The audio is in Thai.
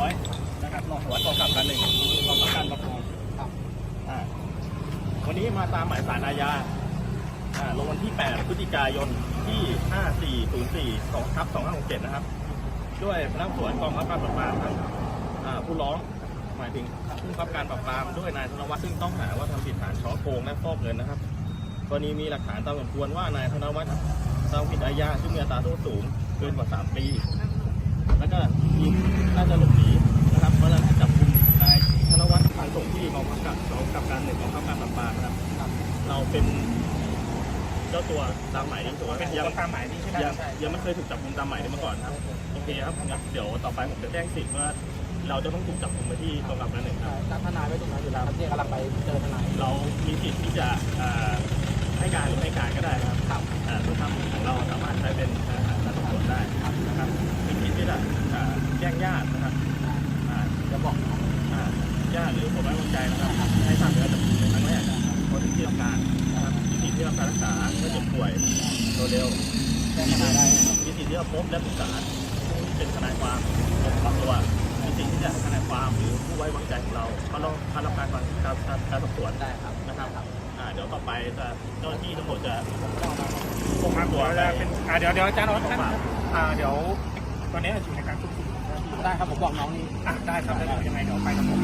ร้อยนะครับรองสารวัตรกองกำกับการหนึ่งกองกำกับการปกครองครับอ่าวันนี้มาตามหมายสารอาญาอ่าลงวันที่ 8 พฤศจิกายนที่ 5404 2ทับ2567 นะครับ ด้วยพนักงานสวนกองบังคับการปราบปรามทั้งอ่าผู้ร้องหมายถึงผู้บังคับการปราบปรามด้วยนายธนวัฒน์ซึ่งต้องหาว่าทำผิดฐานช่อโกงและฟอกเงินนะครับกรณีมีหลักฐานตามสมควรว่านายธนวัฒน์ทำผิดอาญาซึ่งมีอัตราโทษสูงเกินกว่า 3 ปี แล้วก็มีน่าจะหลบหนีนะครับ กับการหนึ่งกองบังคับการปราบปรามนะครับ เราเป็นเจ้าตัวตามหมายนี้ถือว่าเป็นยังตัวตามหมายนี้ใช่ไหมยังใช่ยังไม่เคยถูกจับกุมตามหมายนี้มาก่อนครับโอเคครับงั้นเดี๋ยวต่อไปผมจะแจ้งสิทธิ์ว่า เราจะต้องถูกจับกุมไปที่กองกำกับการหนึ่งครับนัดทนายไว้ตรงนั้นอยู่แล้วครับเนี่ยกำลังไปเจอทนายเรามีสิทธิ์ที่จะอ่าให้การหรือไม่การก็ได้ครับครับอ่าทุกคำของเราสามารถใช้เป็นอ่าการสอบสวนได้นะครับมีสิทธิ์ที่จะอ่าแจ้งญาตินะครับอ่าเดี๋ยวบอกน้องอ่าญาติหรือผมไว้วางใจนะครับ รับการรักษาเมื่อเจ็บป่วยโดยเร็วแจ้งทนายได้นะครับมีสิทธิ์ที่จะพบและปรึกษาผู้ที่เป็นทนายความลงความตัวมีสิทธิ์ที่จะให้ทนายความหรือผู้ไว้วางใจของเราเขาลองเข้ารับการการการการการสอบสวนได้ครับนะครับอ่าเดี๋ยวต่อไปจะเจ้าหน้าที่ตำรวจจะคงมาตัวจะเป็นอ่าเดี๋ยวเดี๋ยวอาจารย์ออสส่งมาอ่าเดี๋ยวตอนนี้อยู่ในการควบคุมได้ครับผมบอกน้องนี่อะได้ครับแล้วเดี๋ยวยังไงเดี๋ยวไปกับผม